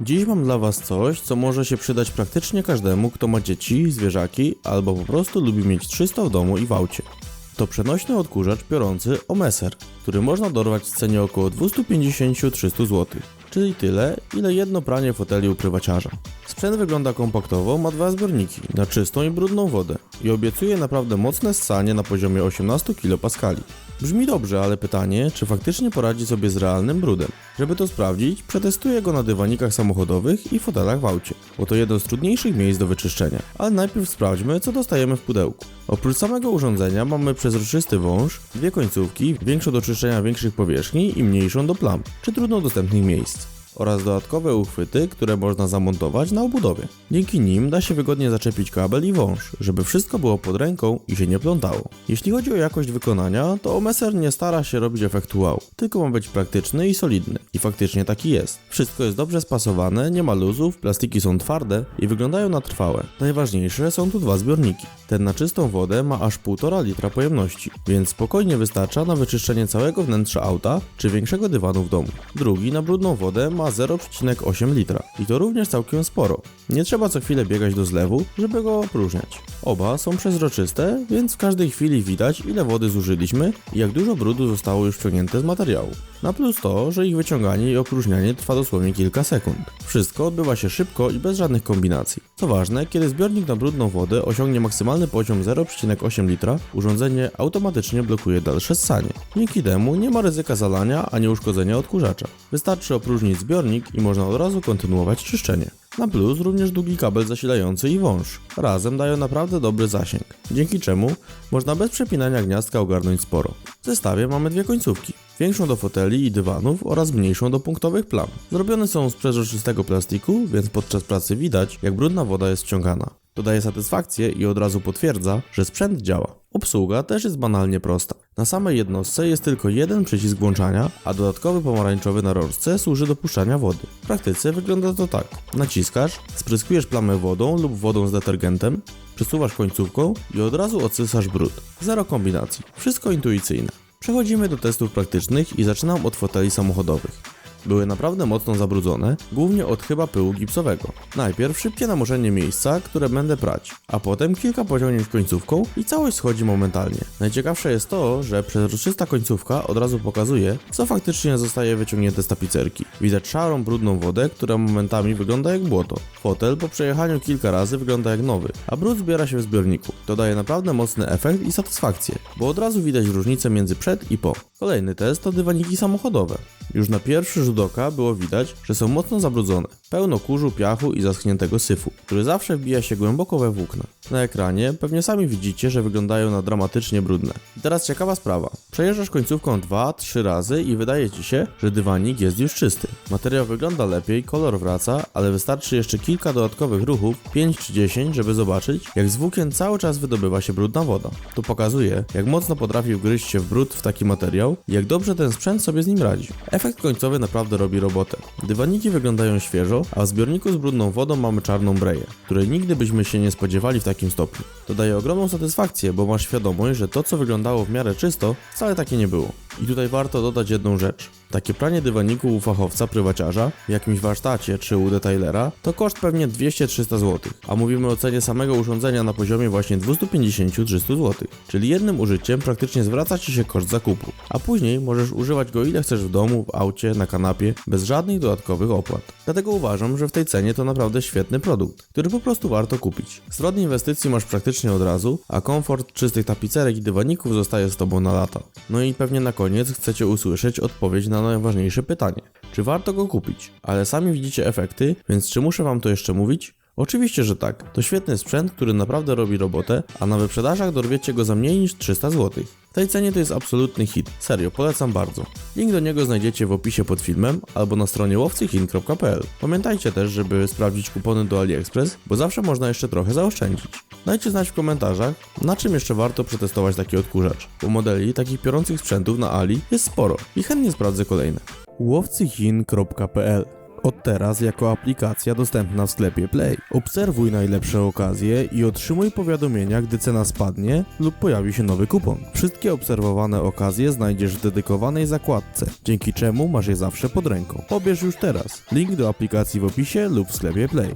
Dziś mam dla Was coś, co może się przydać praktycznie każdemu, kto ma dzieci, zwierzaki albo po prostu lubi mieć czysto w domu i w aucie. To przenośny odkurzacz piorący Omeser, który można dorwać w cenie około 250-300 zł, czyli tyle, ile jedno pranie foteli u. Sprzęt wygląda kompaktowo, ma dwa zbiorniki na czystą i brudną wodę i obiecuje naprawdę mocne ssanie na poziomie 18 kPa. Brzmi dobrze, ale pytanie, czy faktycznie poradzi sobie z realnym brudem. Żeby to sprawdzić, przetestuję go na dywanikach samochodowych i fotelach w aucie, bo to jedno z trudniejszych miejsc do wyczyszczenia. Ale najpierw sprawdźmy, co dostajemy w pudełku. Oprócz samego urządzenia mamy przezroczysty wąż, dwie końcówki, większą do czyszczenia większych powierzchni i mniejszą do plam, czy trudno dostępnych miejsc oraz dodatkowe uchwyty, które można zamontować na obudowie. Dzięki nim da się wygodnie zaczepić kabel i wąż, żeby wszystko było pod ręką i się nie plątało. Jeśli chodzi o jakość wykonania, to Omeser nie stara się robić efektu wow, tylko ma być praktyczny i solidny. I faktycznie taki jest. Wszystko jest dobrze spasowane, nie ma luzów, plastiki są twarde i wyglądają na trwałe. Najważniejsze są tu dwa zbiorniki. Ten na czystą wodę ma aż 1,5 litra pojemności, więc spokojnie wystarcza na wyczyszczenie całego wnętrza auta czy większego dywanu w domu. Drugi na brudną wodę ma 0,8 litra i to również całkiem sporo. Nie trzeba co chwilę biegać do zlewu, żeby go opróżniać. Oba są przezroczyste, więc w każdej chwili widać ile wody zużyliśmy i jak dużo brudu zostało już wciągnięte z materiału. Na plus to, że ich wyciąganie i opróżnianie trwa dosłownie kilka sekund. Wszystko odbywa się szybko i bez żadnych kombinacji. Co ważne, kiedy zbiornik na brudną wodę osiągnie maksymalny poziom 0,8 litra, urządzenie automatycznie blokuje dalsze ssanie. Dzięki temu nie ma ryzyka zalania ani uszkodzenia odkurzacza. Wystarczy opróżnić zbiornik i można od razu kontynuować czyszczenie. Na plus również długi kabel zasilający i wąż. Razem dają naprawdę dobry zasięg, dzięki czemu można bez przepinania gniazdka ogarnąć sporo. W zestawie mamy dwie końcówki. Większą do foteli i dywanów oraz mniejszą do punktowych plam. Zrobione są z przezroczystego plastiku, więc podczas pracy widać, jak brudna woda jest wciągana. To daje satysfakcję i od razu potwierdza, że sprzęt działa. Obsługa też jest banalnie prosta. Na samej jednostce jest tylko jeden przycisk włączania, a dodatkowy pomarańczowy na rączce służy do puszczania wody. W praktyce wygląda to tak. Naciskasz, spryskujesz plamę wodą lub wodą z detergentem, przesuwasz końcówką i od razu odsysasz brud. Zero kombinacji. Wszystko intuicyjne. Przechodzimy do testów praktycznych i zaczynam od foteli samochodowych. Były naprawdę mocno zabrudzone, głównie od chyba pyłu gipsowego. Najpierw szybkie namorzenie miejsca, które będę prać, a potem kilka pociągnięć końcówką i całość schodzi momentalnie. Najciekawsze jest to, że przezroczysta końcówka od razu pokazuje, co faktycznie zostaje wyciągnięte z tapicerki. Widać szarą, brudną wodę, która momentami wygląda jak błoto. Fotel po przejechaniu kilka razy wygląda jak nowy, a brud zbiera się w zbiorniku. To daje naprawdę mocny efekt i satysfakcję, bo od razu widać różnicę między przed i po. Kolejny test to dywaniki samochodowe. Już na pierwszy rzut oka było widać, że są mocno zabrudzone. Pełno kurzu, piachu i zaschniętego syfu, który zawsze wbija się głęboko we włókna. Na ekranie pewnie sami widzicie, że wyglądają na dramatycznie brudne. I teraz ciekawa sprawa. Przejeżdżasz końcówką 2-3 razy i wydaje ci się, że dywanik jest już czysty. Materiał wygląda lepiej, kolor wraca, ale wystarczy jeszcze kilka dodatkowych ruchów, 5 czy 10, żeby zobaczyć, jak z włókien cały czas wydobywa się brudna woda. To pokazuje, jak mocno potrafi wgryźć się w brud w taki materiał i jak dobrze ten sprzęt sobie z nim radzi. Efekt końcowy naprawdę robi robotę. Dywaniki wyglądają świeżo, a w zbiorniku z brudną wodą mamy czarną breję, której nigdy byśmy się nie spodziewali w takim stopniu. To daje ogromną satysfakcję, bo masz świadomość, że to co wyglądało w miarę czysto, wcale takie nie było. I tutaj warto dodać jedną rzecz. Takie pranie dywaniku u fachowca, prywaciarza, w jakimś warsztacie czy u detailera to koszt pewnie 200-300 zł, a mówimy o cenie samego urządzenia na poziomie właśnie 250-300 zł, czyli jednym użyciem praktycznie zwraca Ci się koszt zakupu, a później możesz używać go ile chcesz w domu, w aucie, na kanapie, bez żadnych dodatkowych opłat. Dlatego uważam, że w tej cenie to naprawdę świetny produkt, który po prostu warto kupić. Zwrot inwestycji masz praktycznie od razu, a komfort czystych tapicerek i dywaników zostaje z Tobą na lata. No i pewnie na koniec chcecie usłyszeć odpowiedź na najważniejsze pytanie. Czy warto go kupić? Ale sami widzicie efekty, więc czy muszę Wam to jeszcze mówić? Oczywiście, że tak. To świetny sprzęt, który naprawdę robi robotę, a na wyprzedażach dorwiecie go za mniej niż 300 zł. W tej cenie to jest absolutny hit. Serio, polecam bardzo. Link do niego znajdziecie w opisie pod filmem albo na stronie łowcychin.pl. Pamiętajcie też, żeby sprawdzić kupony do AliExpress, bo zawsze można jeszcze trochę zaoszczędzić. Dajcie znać w komentarzach, na czym jeszcze warto przetestować taki odkurzacz, bo modeli takich piorących sprzętów na Ali jest sporo i chętnie sprawdzę kolejne. łowcychin.pl Od teraz jako aplikacja dostępna w sklepie Play. Obserwuj najlepsze okazje i otrzymuj powiadomienia, gdy cena spadnie lub pojawi się nowy kupon. Wszystkie obserwowane okazje znajdziesz w dedykowanej zakładce, dzięki czemu masz je zawsze pod ręką. Pobierz już teraz. Link do aplikacji w opisie lub w sklepie Play.